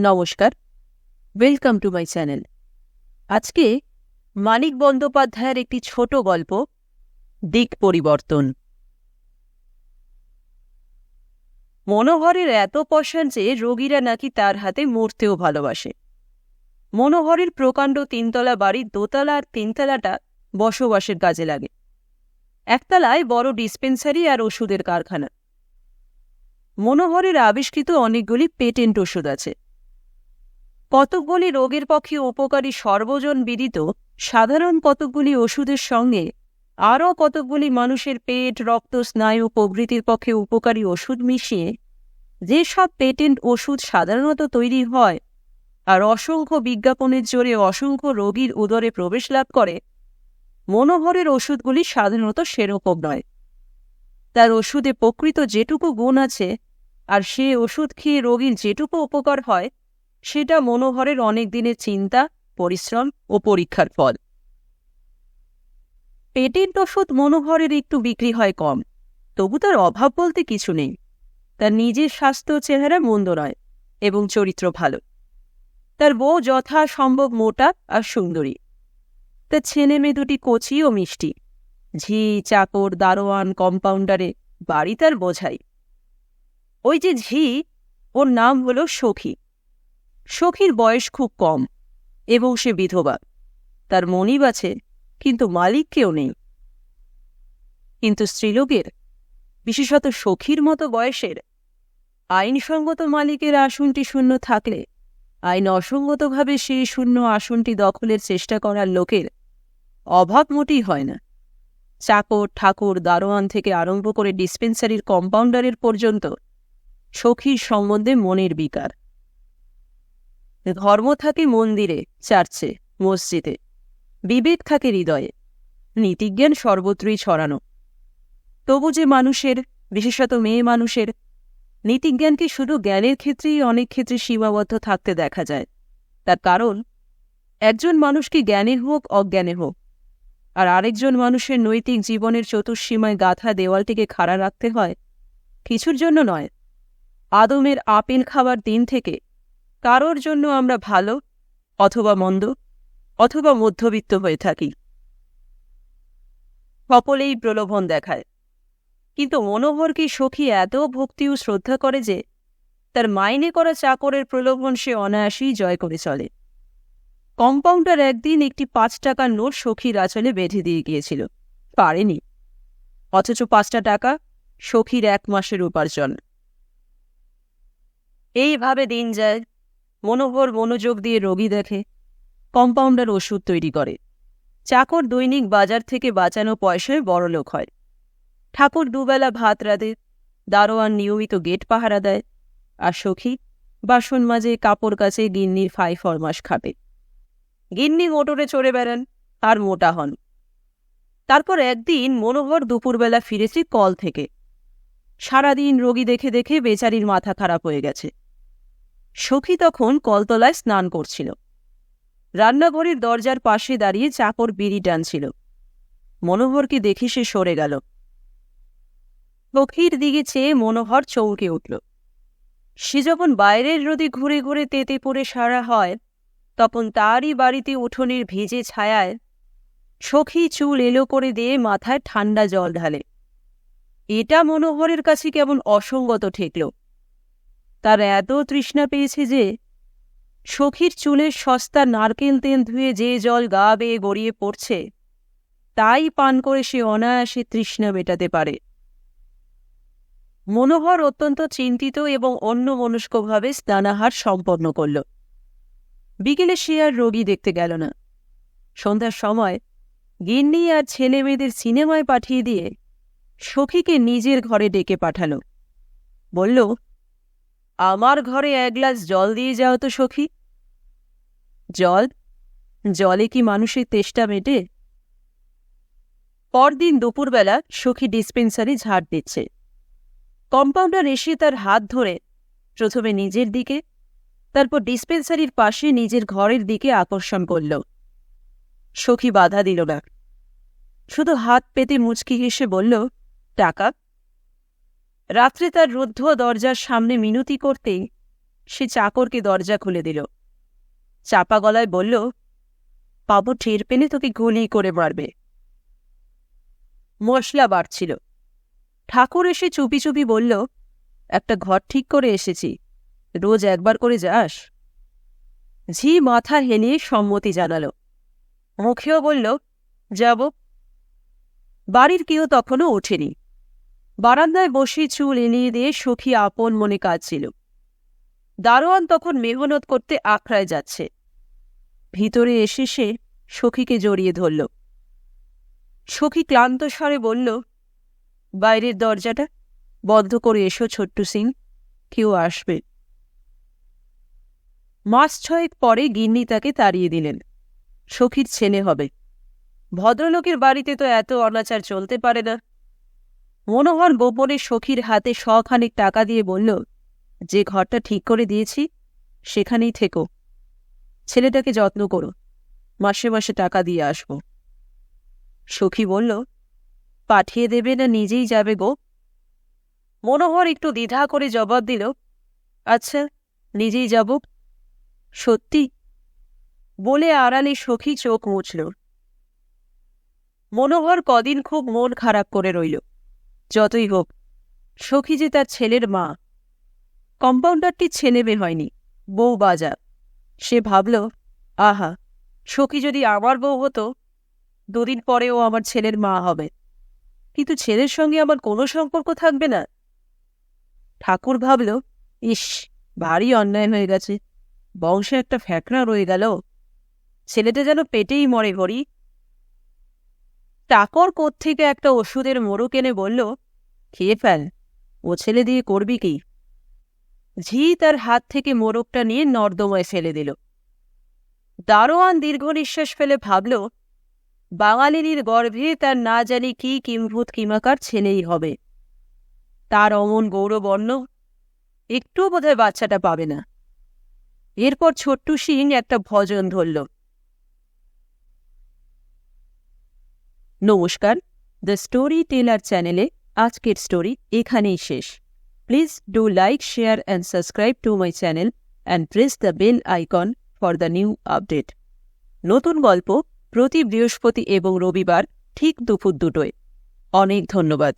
নমস্কার। Welcome to my channel আজকে মানিক বন্দ্যোপাধ্যায়ের একটি ছোট গল্প, দিক পরিবর্তন। মনোহরের এত পশান যে রোগীরা নাকি তার হাতে মরতেও ভালোবাসে। মনোহরের প্রকাণ্ড তিনতলা বাড়ির দোতলা আর তিনতলাটা বসবাসের কাজে লাগে। একতলায় বড় ডিসপেন্সারি আর ওষুধের কারখানা। মনোহরের আবিষ্কৃত অনেকগুলি পেটেন্ট ওষুধ আছে। কতকগুলি রোগের পক্ষে উপকারী সর্বজন বিদিত, সাধারণ কতকগুলি ওষুধের সঙ্গে, আরও কতকগুলি মানুষের পেট, রক্ত, স্নায়ু, প্রভৃতির পক্ষে উপকারী ওষুধ মিশিয়ে, যেসব পেটেন্ট ওষুধ সাধারণত তৈরি হয় আর অসংখ্য বিজ্ঞাপনের জোরে অসংখ্য রোগীর উদরে প্রবেশ লাভ করে, মনোহরের ওষুধগুলি সাধারণত সেরকম নয়। তার ওষুধে প্রকৃত যেটুকু গুণ আছে আর সে ওষুধ খেয়ে রোগীর যেটুকু উপকার হয় সেটা মনোহরের অনেক দিনের চিন্তা, পরিশ্রম ও পরীক্ষার ফল। পেটেন্ট ওষুধ মনোহরের একটু বিক্রি হয় কম। তবু তার অভাব বলতে কিছু নেই। তার নিজের স্বাস্থ্য চেহারা মন্দ নয় এবং চরিত্র ভালো। তার বউ যথাসম্ভব মোটা আর সুন্দরী। তার ছেলে মেয়ে দুটি কচি ও মিষ্টি। ঝি, চাকর, দারোয়ান, কম্পাউন্ডারে বাড়ি তার বোঝাই। ওই যে ঝি, ওর নাম হলো সখী। সখীর বয়স খুব কম, এবং সে বিধবা। তার মনিব আছে কিন্তু মালিক কেউ নেই। কিন্তু স্ত্রীলোকের, বিশেষত সখীর মতো বয়সের, আইনসঙ্গত মালিকের আসনটি শূন্য থাকলে, আইন অসঙ্গতভাবে সেই শূন্য আসনটি দখলের চেষ্টা করার লোকের অভাব মোটেই হয় না। চাকর, ঠাকুর, দারোয়ান থেকে আরম্ভ করে ডিসপেন্সারির কম্পাউন্ডারের পর্যন্ত সখীর সম্বন্ধে মনের বিকার। ধর্ম থাকে মন্দিরে, চার্চে, মসজিদে। বিবেক থাকে হৃদয়ে। নীতিজ্ঞান সর্বত্রই ছড়ানো। তবু যে মানুষের, বিশেষত মেয়ে মানুষের, নীতিজ্ঞানকে শুধু জ্ঞানের ক্ষেত্রেই অনেক ক্ষেত্রে সীমাবদ্ধ থাকতে দেখা যায়। তার কারণ, একজন মানুষকে জ্ঞানে হোক অজ্ঞানে হোক। আর আরেকজন মানুষের নৈতিক জীবনের চতুর্সীমায় গাথা দেওয়ালটিকে খাড়া রাখতে হয়, কিছুর জন্য নয়। আদমের আপেল খাবার দিন থেকে কারোর জন্য আমরা ভালো অথবা মন্দ অথবা মধ্যবিত্ত হয়ে থাকি। সকলেই প্রলোভন দেখায়। কিন্তু মনোহরকে সখী এত ভক্তি ও শ্রদ্ধা করে যে তার মাইনে করা চাকরের প্রলোভন সে অনায়াসেই জয় করে চলে। কম্পাউন্ডার একদিন একটি পাঁচ টাকার নোট সখীর আচলে বেঁধে দিয়ে গিয়েছিল। পারেনি। অথচ পাঁচটা টাকা সখীর এক মাসের উপার্জন। এইভাবে দিন যায়। মনোহর মনোযোগ দিয়ে রোগী দেখে কম্পাউন্ডার ওষুধ তৈরি করে। চাকর দৈনিক বাজার থেকে বাঁচানো পয়সায় বড়লোক হয়। ঠাকুর দুবেলা ভাত রাঁধে, দারোয়ান নিয়মিত গেট পাহারা দেয় আর সখী বাসন মাঝে কাপড় কাছে গিন্নির ফাই ফরমাস খাবে। গিন্নি মোটরে চড়ে বেড়ান আর মোটা হন। তারপর একদিন মনোহর দুপুরবেলা ফিরেছে কল থেকে। সারাদিন রোগী দেখে দেখে বেচারির মাথা খারাপ হয়ে গেছে। সখী তখন কলতলায় স্নান করছিল। রান্নাঘরের দরজার পাশে দাঁড়িয়ে চাকর বিড়ি টানছিল। মনোহরকে দেখে সে সরে গেল। সখীর দিকে চেয়ে মনোহর চৌকে উঠল। সে যখন বাইরের রোদে ঘুরে ঘুরে তেতে পড়ে সারা হয়, তখন তারই বাড়িতে উঠোনের ভিজে ছায়ায় সখী চুল এলো করে দিয়ে মাথায় ঠান্ডা জল ঢালে। এটা মনোহরের কাছে কেমন অসঙ্গত ঠেকল। তার এত তৃষ্ণা পেয়েছে যে সখীর চুলের সস্তা নারকেল তেল ধুয়ে যে জল গা বেয়ে গড়িয়ে পড়ছে, তাই পান করে সে অনায়াসে তৃষ্ণা মেটাতে পারে। মনোহর অত্যন্ত চিন্তিত এবং অন্য মনস্কভাবে স্নানাহার সম্পন্ন করল। বিকেলে সে আর রোগী দেখতে গেল না। সন্ধ্যার সময় গিন্নি আর ছেলে মেয়েদের সিনেমায় পাঠিয়ে দিয়ে সখীকে নিজের ঘরে ডেকে পাঠালো। বলল আমার ঘরে এক গ্লাস জল দিয়ে যাও তো, সখী। জল? জলে কি মানুষের তেষ্টা মেটে? পরদিন দুপুরবেলা সখী ডিসপেন্সারি ঝাড় দিচ্ছে। কম্পাউন্ডার এসে তার হাত ধরে প্রথমে নিজের দিকে, তারপর ডিসপেন্সারির পাশে নিজের ঘরের দিকে আকর্ষণ করল। সখী বাধা দিল না। শুধু হাত পেতে মুচকি হেসে বলল, টাকা? রাত্রে তার রুদ্ধ দরজার সামনে মিনতি করতেই সে চাকরকে দরজা খুলে দিল। চাপা গলায় বলল পাবো টের পেলে তোকে গুলি করে মারবে। মশলা বাড়ছিল। ঠাকুর এসে চুপি চুপি বলল, একটা ঘর ঠিক করে এসেছি। রোজ একবার করে যাস? ঝি মাথা হেলিয়ে সম্মতি জানাল। মুখেও বলল, যাব। বাড়ির কেউ তখনও ওঠেনি। বারান্দায় বসে চুল এলিয়ে দিয়ে সখী আপন মনে কাঁদছিল। দারোয়ান তখন মেহনত করতে আখড়ায় যাচ্ছে। ভিতরে এসে সে সখীকে জড়িয়ে ধরল। সখী ক্লান্ত স্বরে বলল, বাইরের দরজাটা বন্ধ করে এসো ছোট্টু সিং, কেউ আসবে। মাস ছয়েক পরে গিন্নি তাকে তাড়িয়ে দিলেন। সখীর ছেলে হবে। ভদ্রলোকের বাড়িতে তো এত অনাচার চলতে পারে না। মনোহর গোপনে সখীর হাতে শখানিক টাকা দিয়ে বলল, যে ঘরটা ঠিক করে দিয়েছি, সেখানেই থেকো। ছেলেটাকে যত্ন করো। মাসে মাসে টাকা দিয়ে আসব সখী বলল, পাঠিয়ে দেবে না নিজেই যাবে গো মনোহর একটু দ্বিধা করে জবাব দিল আচ্ছা নিজেই যাব সত্যি বলে আড়ালে সখী চোখ মুছল। মনোহর কদিন খুব মন খারাপ করে রইল। যতই হোক, সখী যে তার ছেলের মা কম্পাউন্ডারটি ছেলে বের হয়নি, বউ বাজা সে ভাবল, আহা, সখী যদি আমার বউ হতো, দুদিন পরেও আমার ছেলের মা হবে। কিন্তু ছেলের সঙ্গে আমার কোনো সম্পর্ক থাকবে না। ঠাকুর ভাবল, ইস, ভারী অন্যায় হয়ে গেছে। বংশে একটা ফ্যাকড়া রয়ে গেল। ছেলেটা যেন পেটেই মরে ভরি টাকর থেকে একটা ওষুধের মোড়ক এনে বলল, খেয়ে ফেল, ও ছেলে দিয়ে করবি কি? ঝি তার হাত থেকে মোড়কটা নিয়ে নর্দমায় ফেলে দিল। দারোয়ান দীর্ঘ নিঃশ্বাস ফেলে ভাবল, বাঙালিনীর গর্ভে তার না জানি কি কিম্ভূত কিমাকার ছেলেই হবে। তার অমন গৌরবর্ণ একটুও বোধহয় বাচ্চাটা পাবে না। এরপর ছোট্টু সিং একটা ভজন ধরল নমস্কার দ্য স্টোরি টেলার চ্যানেলে আজকের স্টোরি এখানেই শেষ। Please do like share and subscribe to my channel and press the bell icon for the new update নতুন গল্প প্রতি বৃহস্পতি এবং রবিবার ঠিক দুপুর দুটোয়। অনেক ধন্যবাদ।